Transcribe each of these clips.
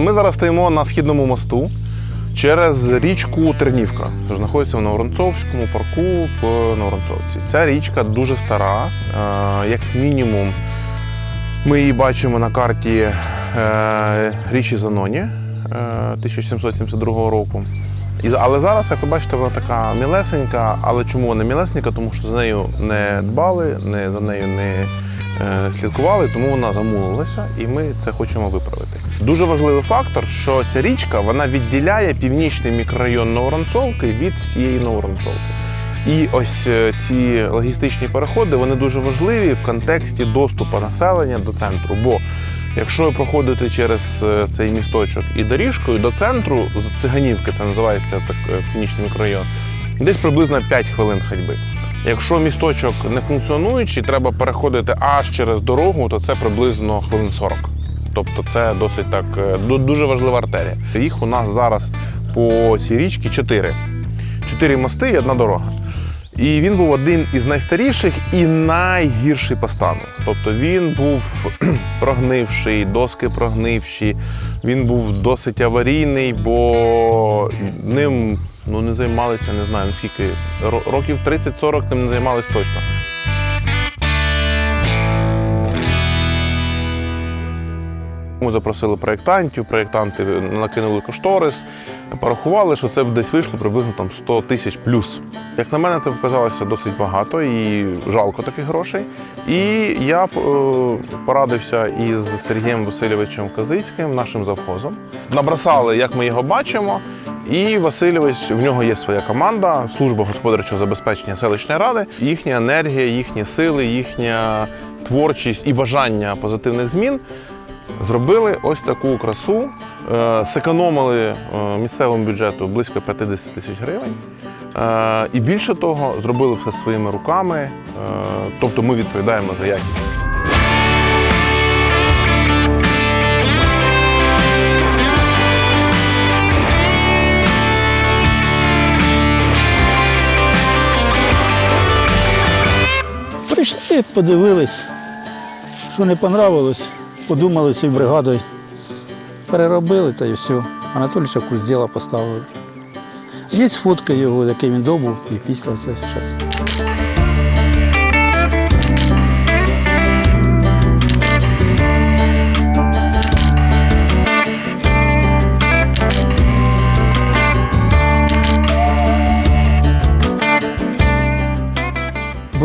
Ми зараз стоїмо на східному мосту через річку Тернівка, що знаходиться в Новоронцовському парку в Новоронцовці. Ця річка дуже стара, е, як мінімум. Ми її бачимо на карті е, річі Заноні е, 1772 року. Але зараз, як ви бачите, вона така мілесенька. Але чому вона мілесенька? Тому що за нею не дбали, не, за нею не е, слідкували, тому вона замулилася, і ми це хочемо виправити. Дуже важливий фактор, що ця річка вона відділяє північний мікрорайон Новоронцовки від всієї Новоронцовки. І ось е, ці логістичні переходи вони дуже важливі в контексті доступу населення до центру. Бо якщо ви проходите через е, цей місточок і доріжкою до центру з циганівки, це називається так е, північний мікрорайон, десь приблизно 5 хвилин ходьби. Якщо місточок не функціонуючий, треба переходити аж через дорогу, то це приблизно хвилин 40. Тобто це досить так е, дуже важлива артерія. Їх у нас зараз по цій річці чотири. Чотири мости і одна дорога. І він був один із найстаріших і найгірший по стану. Тобто він був прогнивший, доски прогнивші, він був досить аварійний, бо ним ну, не займалися, не знаю, скільки, років 30-40 ним не займалися точно. Ми запросили проєктантів, проєктанти накинули кошторис, порахували, що це десь вийшло приблизно там 100 тисяч плюс. Як на мене, це показалося досить багато і жалко таких грошей. І я е, порадився із Сергієм Васильовичем Козицьким, нашим завхозом. Набросали, як ми його бачимо. І Васильович, в нього є своя команда, служба господарчого забезпечення селищної ради. Їхня енергія, їхні сили, їхня творчість і бажання позитивних змін зробили ось таку красу, е, зекономили е, місцевому бюджету близько 50 тисяч гривень. Е, І більше того, зробили все своїми руками, е, тобто ми відповідаємо за якість. Прийшли, подивились, що не понравилось, подумали цією бригадою, переробили та і все. Анатолійовича курс діла поставили. Є фотки його, який він добув і після все зараз.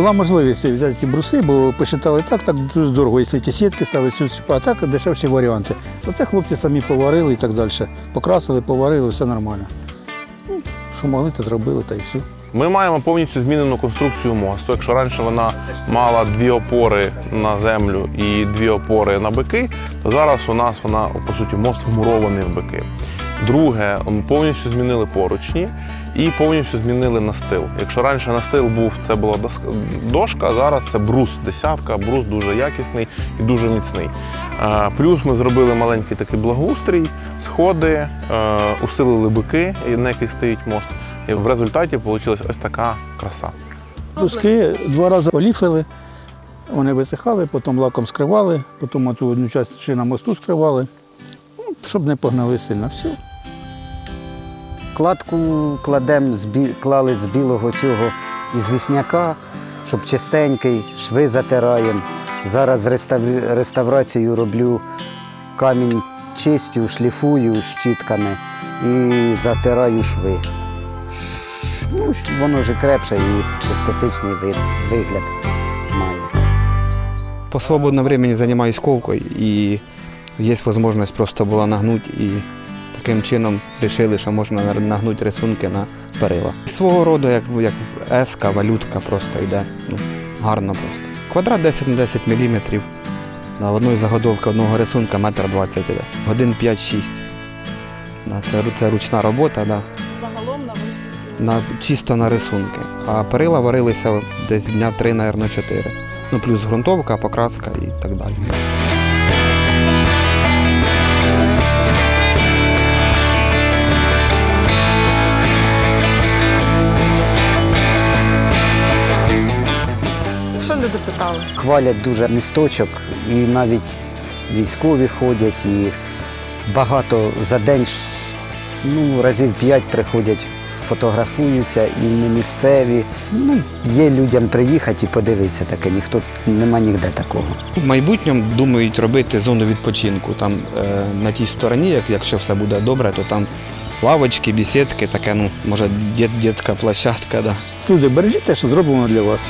Була можливість взяти ці бруси, бо посчитали так, так дуже дорого. Якщо ті сітки ставити сюди, а так дешевші варіанти. Оце хлопці самі поварили і так далі. Покрасили, поварили, все нормально. Ну, що могли, то зробили, та й все. Ми маємо повністю змінену конструкцію мосту. Якщо раніше вона мала дві опори на землю і дві опори на бики, то зараз у нас вона по суті мост вмурований в бики. Друге, повністю змінили поручні і повністю змінили настил. Якщо раніше настил був, це була дошка, зараз це брус десятка, брус дуже якісний і дуже міцний. Плюс ми зробили маленький такий благоустрій, сходи, е, усилили бики, на яких стоїть мост. І в результаті вийшла ось така краса. Доски два рази поліфили, вони висихали, потім лаком скривали, потім цю одну частину мосту скривали, ну, щоб не погнали сильно. Все. Кладку кладемо, клали з білого цього із вісняка, щоб чистенький, шви затираємо. Зараз реставрацію роблю камінь чистю, шліфую щітками і затираю шви. Ну, воно вже крепше і естетичний вигляд має. По свободному времени занимаюсь ковкой, и есть возможность просто була нагнуть, і таким чином вирішили, що можна нагнути рисунки на перила. Свого роду, як, як еска, валютка просто йде. Ну, гарно просто. Квадрат 10 на 10 мм. На одної заготовки одного рисунка метр 20 іде. Годин 5-6. Це, це ручна робота, да. Загалом на весь на, чисто на рисунки. А перила варилися десь дня 3, мабуть, 4. Ну, плюс ґрунтовка, покраска і так далі. Люди питали? Хвалять дуже місточок, і навіть військові ходять, і багато за день, ну, разів п'ять приходять, фотографуються і не місцеві. Ну, є людям приїхати і подивитися таке, ніхто нема ніде такого. В майбутньому думають робити зону відпочинку. Там е, на тій стороні, як, якщо все буде добре, то там лавочки, бесідки, таке, ну, може, дитяча площадка. Да. Люди, бережіть те, що зроблено для вас.